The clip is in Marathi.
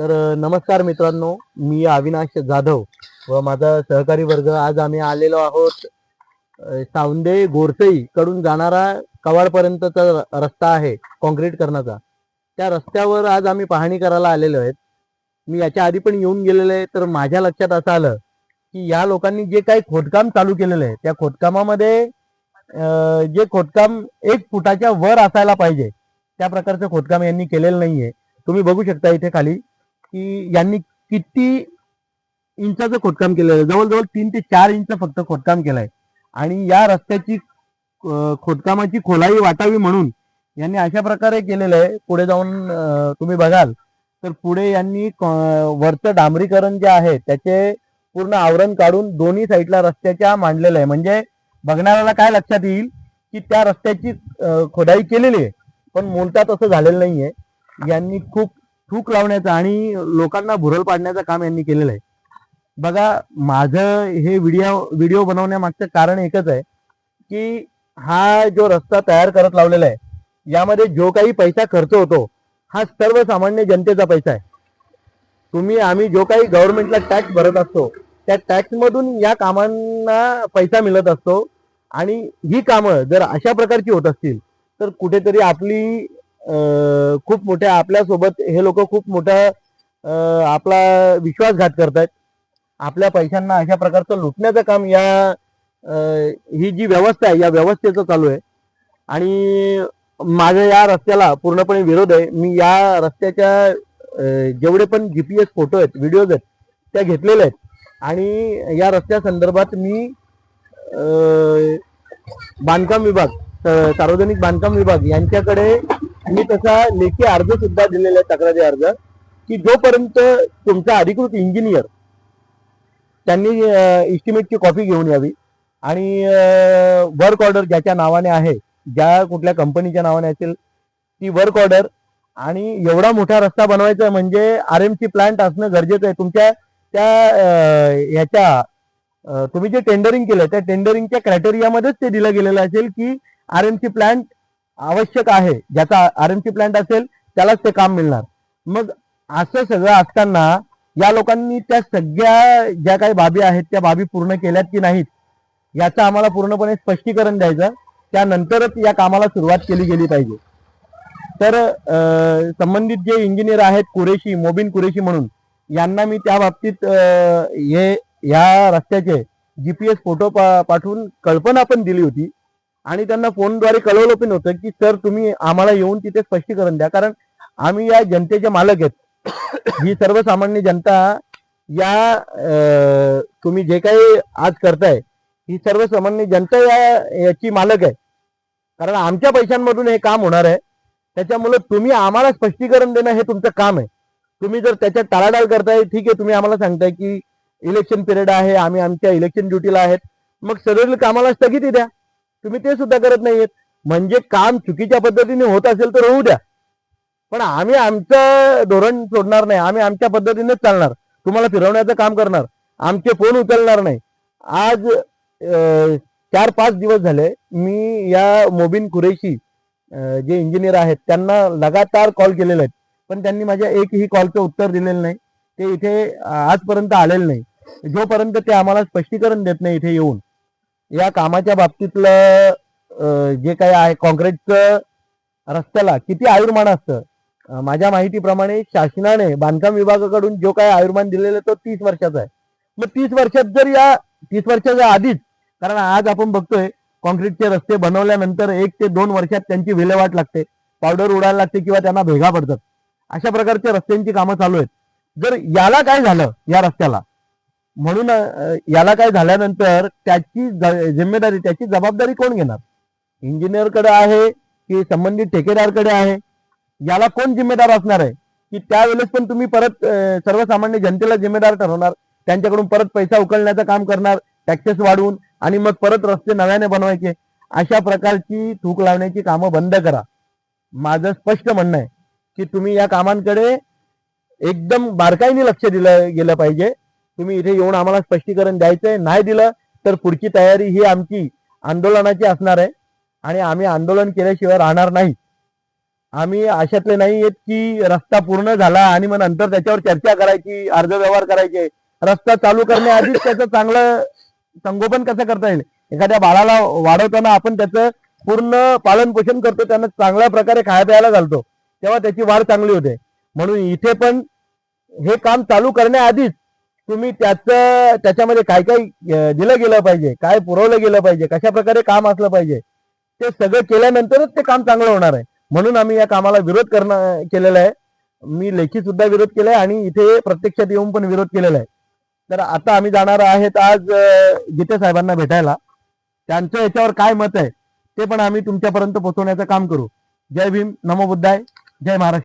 तर नमस्कार मित्रांनो मी अविनाश जाधव व माझा सहकारी वर्ग. आज आम्ही आलेलो आहोत सावंदे गोरसई कडून जाणारा कवाडपर्यंतचा रस्ता आहे कॉन्क्रीट करण्याचा. त्या रस्त्यावर आज आम्ही पाहणी करायला आलेलो आहेत. मी याच्या आधी पण येऊन गेलेलो आहे तर माझ्या लक्षात असं आलं की या लोकांनी जे काही खोदकाम चालू केलेलं आहे त्या खोदकामामध्ये जे खोदकाम एक फुटाच्या वर असायला पाहिजे त्या प्रकारचं खोदकाम यांनी केलेलं नाहीये. तुम्ही बघू शकता इथे खाली की यांनी किती इंचाचं खोदकाम केलेलं आहे जवळजवळ तीन ते चार इंच फक्त खोदकाम केलंय. आणि या रस्त्याची खोदकामाची खोलाई वाटावी म्हणून यांनी अशा प्रकारे केलेलं आहे. पुढे जाऊन तुम्ही बघाल. तर पुढे यांनी वरचं डांबरीकरण जे आहे त्याचे पूर्ण आवरण काढून दोन्ही साईडला रस्त्याच्या मांडलेलं आहे. म्हणजे बघणाऱ्याला काय लक्षात येईल की त्या रस्त्याची खोदाई केलेली आहे. पण मोलतात असं झालेलं नाहीये. यांनी खूप थूक लावण्याचं आणि लोकांना भुरळ पाडण्याचं काम यांनी केलेलं आहे. बघा माझं हे व्हिडिओ व्हिडिओ बनवण्यामागचं कारण एकच आहे की हा जो रस्ता तयार करत लावलेला आहे यामध्ये जो काही पैसा खर्च होतो हा सर्वसामान्य जनतेचा पैसा आहे. तुम्ही आम्ही जो काही गव्हर्नमेंटला टॅक्स भरत असतो त्या टॅक्स मधून या कामांना पैसा मिळत असतो आणि ही कामं जर अशा प्रकारची होत असतील तर कुठेतरी आपली खूप मोठ्या आपल्यासोबत हे लोक खूप मोठा आपला विश्वासघात करतायत. आपल्या पैशांना अशा प्रकारचं लुटण्याचं काम या ही जी व्यवस्था आहे या व्यवस्थेचं चालू आहे. आणि माझ्या या रस्त्याला पूर्णपणे विरोध आहे. मी या रस्त्याच्या जेवढे पण जी पी एस फोटो आहेत व्हिडिओज आहेत त्या घेतलेल्या आहेत. आणि या रस्त्या संदर्भात मी बांधकाम विभाग स- सार्वजनिक बांधकाम विभाग यांच्याकडे मी तसा लेखी अर्ज सुद्धा दिलेला आहे तक्रारी अर्ज की जोपर्यंत तुमचा अधिकृत इंजिनियर त्यांनी इस्टिमेटची कॉपी घेऊन यावी आणि वर्क ऑर्डर ज्याच्या नावाने आहे ज्या कुठल्या कंपनीच्या नावाने असेल ती वर्क ऑर्डर आणि एवढा मोठा रस्ता बनवायचा म्हणजे आर एम सी प्लांट असणं गरजेचं आहे. तुमच्या त्या ह्याच्या तुम्ही जे टेंडरिंग केलं त्या टेंडरिंगच्या क्रायटेरियामध्येच ते दिलं गेलेलं असेल की आर एम सी प्लांट आवश्यक आहे ज्याचा आर एम सी प्लांट असेल त्यालाच ते काम मिळणार. मग असं सगळं असताना या लोकांनी त्या सगळ्या ज्या काही बाबी आहेत त्या बाबी पूर्ण केल्यात की नाहीत याचं आम्हाला पूर्णपणे स्पष्टीकरण द्यायचं. त्यानंतरच या कामाला सुरुवात केली गेली पाहिजे. तर संबंधित जे इंजिनियर आहेत कुरेशी मोबिन कुरेशी म्हणून यांना मी त्या बाबतीत हे या रस्त्याचे जीपीएस फोटो पा पाठवून कल्पना पण दिली होती. आणि त्यांना फोनद्वारे कळवलं पण होतं की सर तुम्ही आम्हाला येऊन तिथे स्पष्टीकरण द्या. कारण आम्ही या जनतेचे मालक आहेत. ही सर्वसामान्य जनता या तुम्ही जे काही आज करताय ही सर्वसामान्य जनता या याची मालक आहे. कारण आमच्या पैशांमधून हे काम होणार आहे. त्याच्यामुळे तुम्ही आम्हाला स्पष्टीकरण देणं हे तुमचं काम आहे. तुम्ही जर त्याच्यात टाळाटाळ करताय ठीक आहे तुम्ही आम्हाला सांगताय की इलेक्शन पिरियड आहे आम्ही आमच्या इलेक्शन ड्युटीला आहेत. मग सदरील कामाला स्थगिती द्या. तुम्ही ते सुद्धा करत नाहीयेत. म्हणजे काम चुकीच्या पद्धतीने होत असेल तर होऊ द्या. पण आम्ही आमचं धोरण सोडणार नाही. आम्ही आमच्या पद्धतीनेच चालणार. तुम्हाला फिरवण्याचं काम करणार. आमचे फोन उचलणार नाही. आज चार पाच दिवस झाले मी या मोबिन कुरेशी जे इंजिनियर आहेत त्यांना लगातार कॉल केलेले आहेत. पण त्यांनी माझ्या एकही कॉलचं उत्तर दिलेलं नाही. ते इथे आजपर्यंत आलेलं नाही. जोपर्यंत ते आम्हाला स्पष्टीकरण देत नाही इथे येऊन. या कामाच्या बाबतीतलं जे काही आहे कॉन्क्रीटचं रस्त्याला किती आयुर्मान असतं? माझ्या माहितीप्रमाणे शासनाने बांधकाम विभागाकडून जो काही आयुर्मान दिलेलं तो तीस वर्षाचा आहे. मग तीस वर्षात जर या तीस वर्षाच्या आधीच कारण आज आपण बघतोय कॉन्क्रीटचे रस्ते बनवल्यानंतर एक ते दोन वर्षात त्यांची विल्हेवाट लागते पावडर उडायला लागते किंवा त्यांना भेगा पडतात. अशा प्रकारच्या रस्त्यांची कामं चालू आहेत. जर याला काय झालं या रस्त्याला म्हणून याला काय झाल्यानंतर त्याची जिम्मेदारी त्याची जबाबदारी कोण घेणार? इंजिनियरकडे आहे की संबंधित ठेकेदारकडे आहे? याला कोण जिम्मेदार असणार आहे? की त्यावेळेस पण तुम्ही परत सर्वसामान्य जनतेला जिम्मेदार ठरवणार त्यांच्याकडून परत पैसा उकळण्याचं काम करणार टॅक्सेस वाढवून आणि मग परत रस्ते नव्याने बनवायचे अशा प्रकारची थूक लावण्याची कामं बंद करा. माझं स्पष्ट म्हणणं आहे की तुम्ही या कामांकडे एकदम बारकाईने लक्ष दिलं गेलं पाहिजे. तुम्ही इथे येऊन आम्हाला स्पष्टीकरण द्यायचंय नाही दिलं तर पुढची तयारी ही आमची आंदोलनाची असणार आहे. आणि आम्ही आंदोलन केल्याशिवाय राहणार नाही. आम्ही अशातले नाही आहेत की रस्ता पूर्ण झाला आणि मग नंतर त्याच्यावर चर्चा करायची अर्ज व्यवहार करायचे. रस्ता चालू करण्याआधीच त्याचं चांगलं संगोपन कसं करता येईल? एखाद्या बाळाला वाढवताना आपण त्याचं पूर्ण पालन पोषण करतो त्यांना चांगल्या प्रकारे खाया प्यायला घालतो तेव्हा त्याची वाढ चांगली होते. म्हणून इथे पण हे काम चालू करण्याआधीच तुम्ही त्याचं त्याच्यामध्ये काय काय दिलं गेलं पाहिजे काय पुरवलं गेलं पाहिजे कशा प्रकारे काम असलं पाहिजे ते सगळं केल्यानंतरच ते काम चांगलं होणार आहे. म्हणून आम्ही या कामाला विरोध करणं केलेला आहे. मी लेखी सुद्धा विरोध केलाय आणि इथे प्रत्यक्षात येऊन पण विरोध केलेला आहे. तर आता आम्ही जाणार आहेत आज गीते साहेबांना भेटायला. त्यांचं याच्यावर काय मत आहे ते पण आम्ही तुमच्यापर्यंत पोहोचवण्याचं काम करू. जय भीम नमो बुद्धाय. जय महाराष्ट्र.